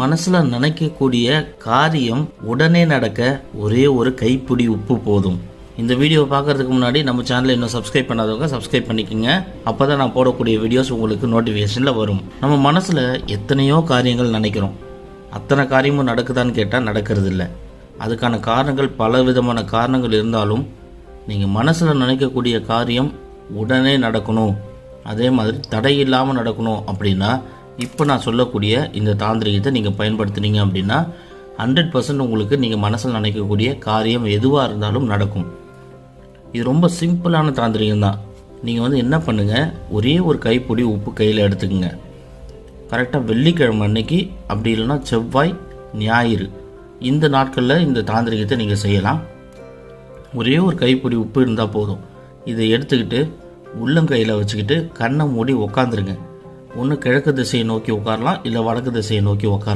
மனசுல நினைக்கக்கூடிய காரியம் உடனே நடக்க ஒரே ஒரு கைப்பிடி உப்பு போதும். இந்த வீடியோ பார்க்கறதுக்கு முன்னாடி நம்ம சேனலை இன்னும் சப்ஸ்கிரைப் பண்ணாதவங்க சப்ஸ்கிரைப் பண்ணிக்கோங்க. அப்போ தான் நான் போடக்கூடிய வீடியோஸ் உங்களுக்கு நோட்டிஃபிகேஷனில் வரும். நம்ம மனசில் எத்தனையோ காரியங்கள் நினைக்கிறோம். அத்தனை காரியமும் நடக்குதான்னு கேட்டால் நடக்கிறது இல்லை அதுக்கான காரணங்கள் பல விதமான காரணங்கள் இருந்தாலும் நீங்கள் மனசில் நினைக்கக்கூடிய காரியம் உடனே நடக்கணும். அதே மாதிரி தடை இல்லாமல் நடக்கணும் அப்படின்னா இப்போ நான் சொல்லக்கூடிய இந்த தாந்திரிகத்தை நீங்கள் பயன்படுத்துனீங்க அப்படின்னா ஹண்ட்ரட் பர்சன்ட் உங்களுக்கு நீங்கள் மனசில் நினைக்கக்கூடிய காரியம் எதுவாக இருந்தாலும் நடக்கும். இது ரொம்ப சிம்பிளான தாந்திரிகம் தான். நீங்கள் வந்து என்ன பண்ணுங்கள் ஒரே ஒரு கைப்பிடி உப்பு கையில் எடுத்துக்கோங்க. கரெக்டாக வெள்ளிக்கிழமை அன்னைக்கு அப்படி இல்லைன்னா செவ்வாய் ஞாயிறு இந்த நாட்களில் இந்த தாந்திரிகத்தை நீங்கள் செய்யலாம். ஒரே ஒரு கைப்பிடி உப்பு இருந்தால் போதும். இதை எடுத்துக்கிட்டு உள்ளங்கையில் வச்சுக்கிட்டு கண்ணை மூடி உக்காந்துருங்க. ஒன்று கிழக்கு திசையை நோக்கி உட்காரலாம் இல்லை வடக்கு திசையை நோக்கி உட்காரலாம்.